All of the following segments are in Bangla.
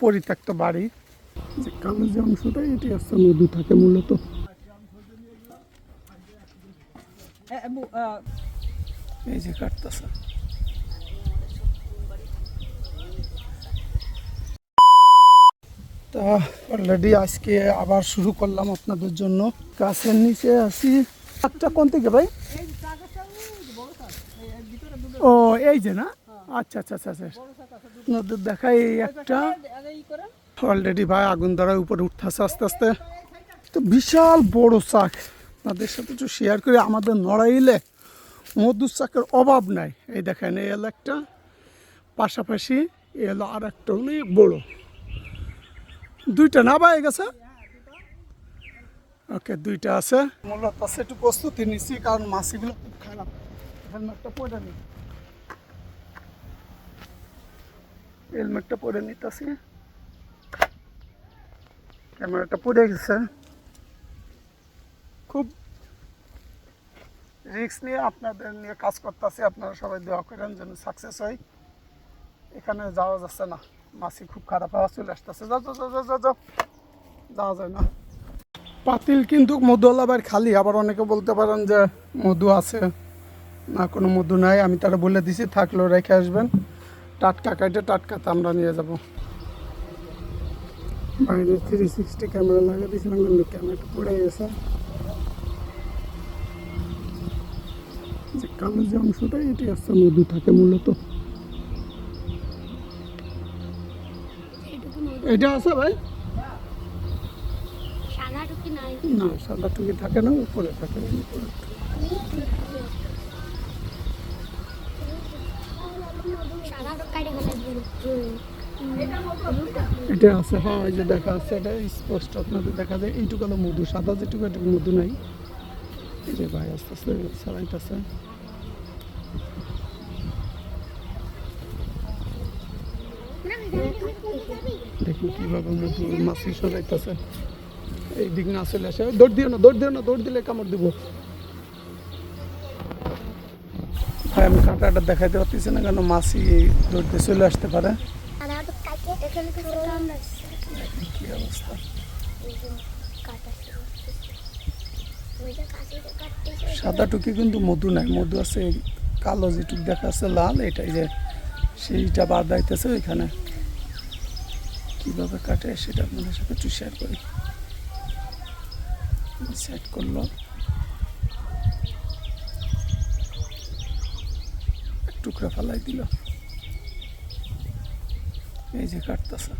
পরিত্যক্ত বাড়ি। যে কালো যে অংশটা এটি হচ্ছে মধু থাকে মূলত। এই যে কাটতেছে। তা অলরেডি আজকে আবার শুরু করলাম আপনাদের জন্য। গাছের নিচে আসি একটা কোন থেকে ভাই? ও এই যে না? আচ্ছা আচ্ছা আচ্ছা আচ্ছা। আপনাদের দেখাই এই একটা। অলরেডি ভাই আগুন ধরার উপরে উঠতেছে আস্তে আস্তে। তো বিশাল বড় চাক আপনাদের সাথে একটু শেয়ার করে, আমাদের নড়াইলে মধুর চাকের অভাব নাই। এই দেখেন, এই হলো একটা। পাশাপাশি এ হলো আর একটা অনেক বড়। দুইটা না ভাই গেছে? ওকে দুইটা আছে। মূলত আছে, একটু প্রস্তুতি নিচ্ছি, কারণ মাছিগুলো খুব খারাপ। হেলমেটটা পরে নি হেলমেটটা পরে নিতেছি। ক্যামেরাটা পড়ে গেছে। খুব রিস্ক নিয়ে আপনাদের নিয়ে কাজ করতেছি। আপনারা সবাই দোয়া করেন যেন সাকসেস হয়। এখানে যাওয়া যাচ্ছে না। মাছি খুব খারাপ হাওয়া চলে আসতেছে। যাও যাও যাও, যাও যাও। যাও যাওয়া যায় না। পাতিল কিন্তু মধুওয়ালাবার খালি। আবার অনেকে বলতে পারেন যে মধু আছে। না কোনো মধু নাই। আমি তারা বলে দিছি থাকলেও রেখে আসবেন। টাটকা কাটে টাটকাতে আমরা নিয়ে যাব। বাইরে থ্রি সিক্সটি ক্যামেরা লাগিয়ে দিয়েছিলাম কিন্তু ক্যামেরাটা পড়ে গেছে। যে কালো যে অংশটা এটি হচ্ছে মধু থাকে মূলত। এটা আছে ভাই? না সাদা টুকি থাকে না উপরে থাকে। এটা আছে হ্যাঁ এই যে দেখা আছে এটা স্পষ্ট আপনাদের দেখা যায়। এইটুকু হলো মধু, সাদা যেটুকু, এটুকু মধু নাই। এই যে ভাই আস্তে আস্তে সারাইতেছে দেখুন কীভাবে মধু, মাছি সরাইতেছে। এই দিক না চলে আসে। দৌড় দিও না, দৌড় দিও না, দৌড় দিলে কামড় দিব। ভাই আমি কাঁটাটা দেখাইতে পারতেছি না কেন মাছি দিয়ে চলে আসতে পারে। কি অবস্থা? সাদা টুকি কিন্তু মধু নাই মধু আছে কালো যেটুক দেখা আছে লাল এটাই যে সেইটা বাদ দাইতেছে ওইখানে। কীভাবে কাটে সেটা আপনাদের সাথে একটু শেয়ার করি। সেট করল। টুকরা ফালাই দিল। এই যে কাটতেছে।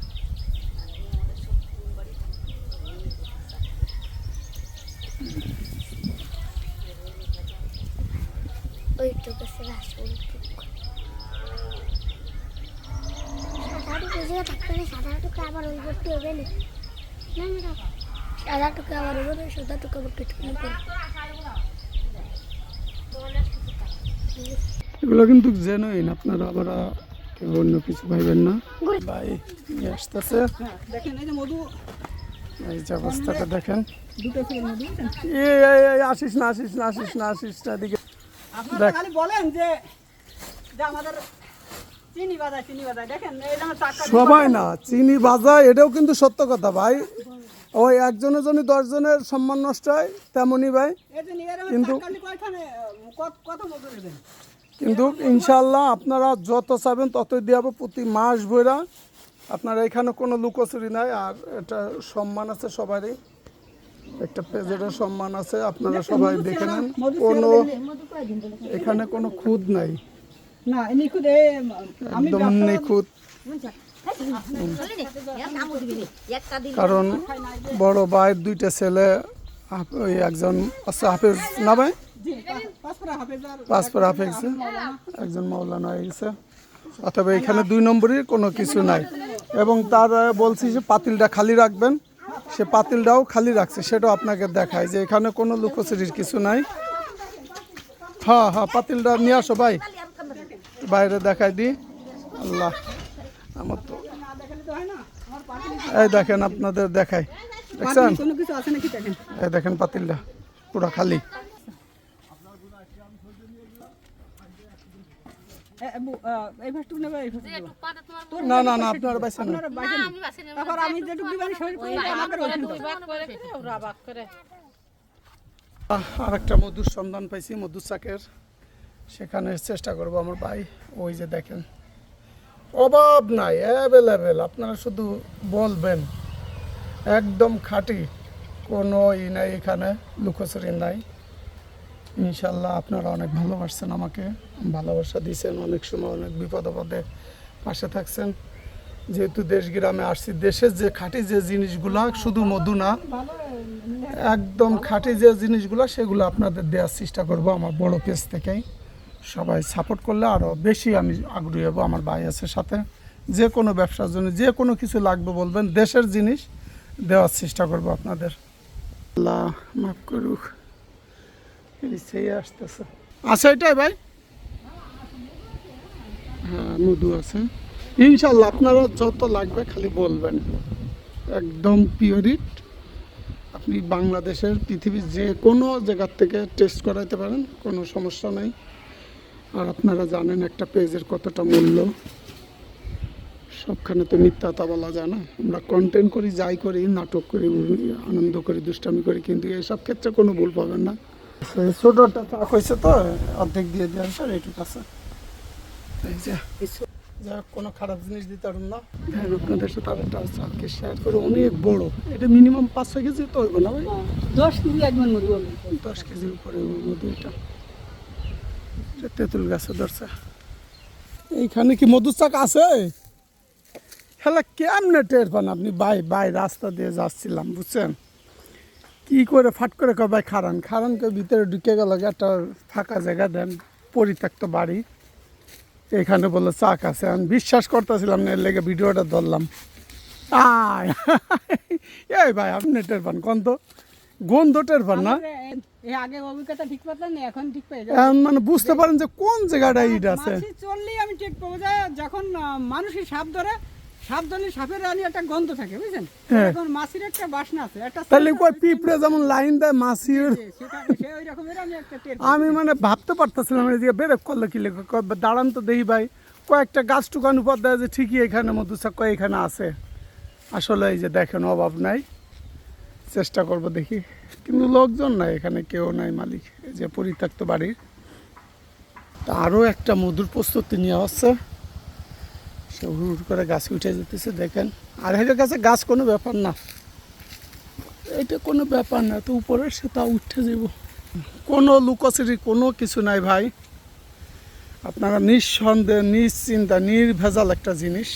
সাদা টুক আবার না। সাদা টুকে আবার কেটে এগুলো কিন্তু জেনুইন আপনারা আবার কেউ অন্য কিছু ভাইবেন না। ভাই নিয়ে আসতেছে। দেখেন এই যে মধু। এই যে অবস্থাটা দেখেন। এই আসিস না আসিস না আসিস না আসিস না দিকে বলেন যে আমাদের সবাই না চিনি বাজায় এটাও কিন্তু সত্য কথা ভাই। ওই একজনের জন্য দশজনের সম্মান নষ্ট হয় তেমনই ভাই। কিন্তু- কিন্তু ইনশাল্লাহ আপনারা যত চাবেন ততই দিয়ে প্রতি মাস বইরা আপনারা এখানে কোনো লুকোচুরি নাই আর এটা সম্মান আছে সবারই। একটা পেজেরও সম্মান আছে আপনারা সবাই দেখে নেন। কোনো এখানে কোনো খুদ নাই। একদম নিখুঁত। কারণ বড় ভাইয়ের দুইটা ছেলে একজন আছে হাফেজ না ভাই? হাফেজার পাঁচপর হাফেজ একজন মাওলানা হয়ে। গেছে অথবা এখানে দুই নম্বরের কোনো কিছু নাই। এবং তার বলছি যে পাতিলটা খালি রাখবেন। সে পাতিলটাও খালি রাখছে। সেটাও আপনাকে দেখায় যে এখানে কোনো লুকোচুরির কিছু নাই। হ্যাঁ হ্যাঁ পাতিলটা নিয়ে আসো ভাই। বাইরে দেখাই দিই আল্লাহ আমার তো এই দেখেন আপনাদের দেখাই। দেখছেন? এই দেখেন পাতিলটা পুরো খালি এ, এ, বু- আহ, এই ফাস্টুক নেবে এই ফাস্টুক নেবে তোর না না না আপনার বাইসে না। আপনারা বাইরে নিন। তারপর আমি যেটুকু দিবেন সেই আমাদের আর একটা মধুর সন্ধান পাইছি মধুর চাকের সেখানে চেষ্টা করব আমার ভাই। ওই যে দেখেন। অভাব নাই অ্যাভেলেবেল আপনারা শুধু বলবেন। একদম খাঁটি। কোনো ই নাই এখানে লুকোচুরি নাই। ইনশাল্লাহ আপনারা অনেক ভালোবাসছেন আমাকে, ভালোবাসা দিয়েছেন অনেক সময় অনেক বিপদ আপদে পাশে থাকছেন। যেহেতু দেশ গ্রামে আসছি, দেশের যে খাঁটি যে জিনিসগুলা, শুধু মধু না, একদম খাঁটি যে জিনিসগুলো, সেগুলো আপনাদের দেওয়ার চেষ্টা করব আমার বড় পেজ থেকেই। সবাই সাপোর্ট করলে আরও বেশি আমি আগ্রহী হব আমার ভাই আছে সাথে। যে কোনো ব্যবসার জন্য, যে কোনো কিছু লাগবে বলবেন, দেশের জিনিস দেওয়ার চেষ্টা করব আপনাদের। আল্লাহ মাফ করুক। আসতেছে। এটাই ভাই? হ্যাঁ মধু আছে। ইনশাল্লাহ আপনারা যত লাগবে খালি বলবেন। একদম পিওরিট আপনি বাংলাদেশের পৃথিবীর যে কোনো জায়গার থেকে টেস্ট করাইতে পারেন, কোনো সমস্যা নাই। আর আপনারা জানেন একটা পেজের কতটা মূল্য। সবখানে তো মিথ্যাতা বলা যায় না। আমরা কন্টেন্ট করি, যাই করি, নাটক করি, আনন্দ করি, দুষ্টামি করি, কিন্তু এসব ক্ষেত্রে কোনো ভুল পাবেন না। ছোটোটা চাক হয়েছে তো অর্ধেক দিয়ে দেওয়ার স্যার এইটুকু আছে। যাই কোনো খারাপ জিনিস দিতে পারুন না। হ্যাঁ আপনাদের সাথে আরেকটা চালকে শেয়ার করে অনেক বড়। এটা মিনিমাম পাঁচ ছয় কেজি তো হইব না ভাই? দশ কেজি একজন মধু হবে। দশ কেজির উপরে মধু এটা। এটা তেঁতুল গাছে ধরছে। এইখানে কি মধুর চাক আছে? খেলা কেমনে টের পান আপনি? বাই বাই রাস্তা দিয়ে যাচ্ছিলাম বুঝছেন? কি করে ফাট করে কয় ভাই খারান খারানকে ভিতরে ঢুকে গেল একটা ফাঁকা জায়গা দেন পরিত্যক্ত বাড়ি। এখানে বলল চাক আছে। আমি বিশ্বাস করতেছিলাম না এর লেগে ভিডিওটা ধরলাম। আয় এই ভাই আপনি টের পান কোন তো গন্ধ টের পান না? আগে অভিজ্ঞতা ঠিক না এখন ঠিক পেয়ে যাবেন। মানে বুঝতে পারেন যে কোন জায়গাটা ইট আছে। চললেই আমি ঠিক পাবো যখন আহ, মানুষই সাপ ধরে সাপ ধরলে সাপের আনি একটা গন্ধ থাকে বুঝছেন? হ্যাঁ। এখন মাছির একটা বাসনা আছে একটা তাহলে কই পিঁপড়ে যেমন লাইন দেয় মাছির। যে আমি মানে ভাবতে পারতেছিলাম এদিকে বেরেক করল কি লেখা দাঁড়ান তো দেখি ভাই কয়েকটা গাছ টুকান উপর দেয় যে ঠিকই এখানে কয় এখানে আছে? আসলে এই যে দেখেন অভাব নাই। চেষ্টা করব দেখি। কিন্তু লোকজন নাই এখানে কেউ নাই মালিক। এই যে পরিত্যক্ত বাড়ির। তা আরও একটা মধুর প্রস্তুতি নেওয়া হচ্ছে। সে হুড় করে গাছ উঠে যেতেছে, দেখেন। আর এর কাছে গাছ কোনো ব্যাপার না। এটা কোনো ব্যাপার না, তো উপরে সে তা উঠে যাব কোনো লুকোচুরি, কোনো কিছু নাই ভাই। আপনারা নিঃসন্দেহে, নিশ্চিন্তা, নির্ভেজাল একটা জিনিস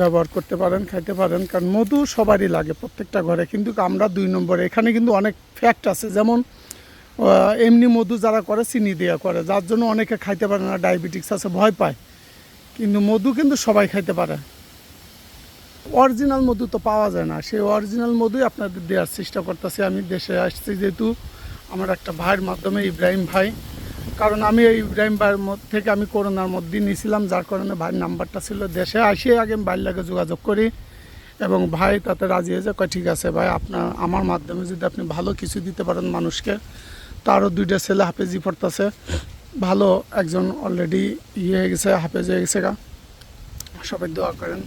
ব্যবহার করতে পারেন, খাইতে পারেন, কারণ মধু সবারই লাগে প্রত্যেকটা ঘরে। কিন্তু আমরা দুই নম্বরে, এখানে কিন্তু অনেক ফ্যাক্ট আছে। যেমন এমনি মধু যারা করে, চিনি দেওয়া করে। যার জন্য অনেকে খাইতে পারে না, ডায়াবেটিক্স আছে, ভয় পায়। কিন্তু মধু কিন্তু সবাই খাইতে পারে। অরিজিনাল মধু তো পাওয়া যায় না। সেই অরিজিনাল মধুই আপনাদের দেওয়ার চেষ্টা করতেছি। আমি দেশে আসছি যেহেতু আমার একটা ভাইয়ের মাধ্যমে, ইব্রাহিম ভাই। কারণ আমি এই ইব্রাহিম ভাইয়ের থেকে আমি করোনার মধ্যে নিয়েছিলাম যার কারণে ভাইয়ের নাম্বারটা ছিল দেশে। আসে আগে আমি ভাইয়ের লাগে যোগাযোগ করি এবং ভাই তাতে রাজি হয়েছে কয়, ঠিক আছে ভাই আপনার আমার মাধ্যমে যদি আপনি ভালো কিছু দিতে পারেন মানুষকে তারও দুইটা ছেলে হাফেজি পড়তেছে। ভালো একজন অলরেডি ইয়ে হয়ে গেছে, হাফেজ হয়ে গেছে গা। সবাই দোয়া করেন।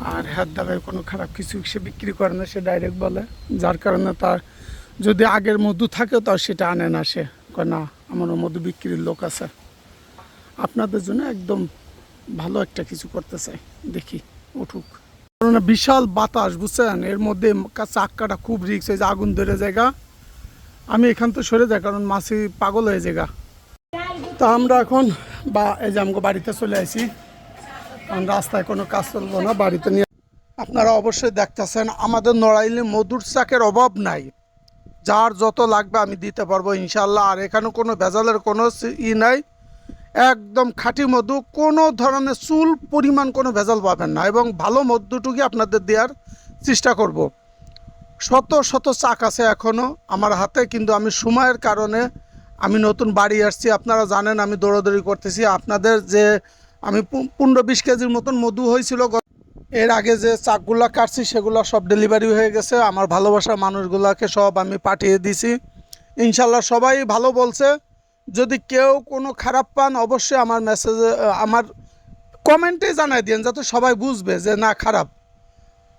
আর হাত দ্বারায় কোনো খারাপ কিছু সে বিক্রি করে না, সে ডাইরেক্ট বলে। যার কারণে তার যদি আগের মধু থাকে তার সেটা আনে না সে। কয়, না, আমারও মধু বিক্রির লোক আছে। আপনাদের জন্য একদম ভালো একটা কিছু করতে চাই। দেখি, উঠুক। কারণ বিশাল বাতাস, বুঝছেন? এর মধ্যে কা- চাক্কাটা খুব রিক্স হয়ে যে আগুন ধরে জায়গা আমি এখান তো সরে যাই, কারণ মাছি পাগল হয়ে জায়গা তা আমরা এখন বা, এই যে আমাকে বাড়িতে চলে আসি কারণ রাস্তায় কোনো কাজ চলবো না, বাড়িতে নিয়ে আপনারা অবশ্যই দেখতেছেন, আমাদের নড়াইলে মধুর চাকের অভাব নাই। যার যত লাগবে আমি দিতে পারব ইনশাল্লাহ আর এখানে কোনো ভেজালের কোনো ই নাই। একদম খাঁটি মধু, কোনো ধরনের চুল পরিমাণ কোনো ভেজাল পাবেন না। এবং ভালো মধুটুকুই আপনাদের দেওয়ার চেষ্টা করব। শত শত চাক আছে এখনও আমার হাতে, কিন্তু আমি সময়ের কারণে আমি নতুন বাড়ি আসছি, আপনারা জানেন আমি দৌড়াদৌড়ি করতেছি। আপনাদের যে আমি পনেরো বিশ কেজির মতন মধু হয়েছিল এর আগে যে চাকগুলা কাটছি, সেগুলো সব ডেলিভারি হয়ে গেছে। আমার ভালোবাসার মানুষগুলাকে সব আমি পাঠিয়ে দিছি। ইনশাল্লাহ সবাই ভালো বলছে। যদি কেউ কোনো খারাপ পান, অবশ্যই আমার মেসেজে আমার কমেন্টে জানাই দিন যাতে সবাই বুঝবে যে না, খারাপ।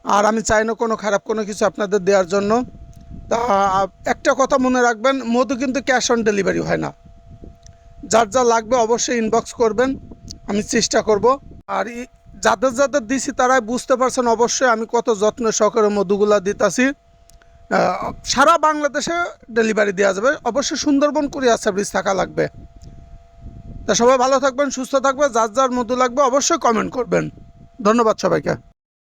আর আমি চাই না কোনো খারাপ কোনো কিছু আপনাদের দেওয়ার জন্য। তা, একটা কথা মনে রাখবেন, মধু কিন্তু ক্যাশ অন ডেলিভারি হয় না। যার যা লাগবে অবশ্যই ইনবক্স করবেন, আমি চেষ্টা করব। আর যাদের যাদের দিছি তারাই বুঝতে পারছেন অবশ্যই আমি কত যত্ন সহকারে মধুগুলা দিতাছি। সারা বাংলাদেশে ডেলিভারি দেওয়া যাবে। অবশ্যই সুন্দরবন, কুরিয়ার সার্ভিস থাকা লাগবে। তা সবাই ভালো থাকবেন, সুস্থ থাকবে যার যার মধু লাগবে অবশ্যই কমেন্ট করবেন। ধন্যবাদ সবাইকে।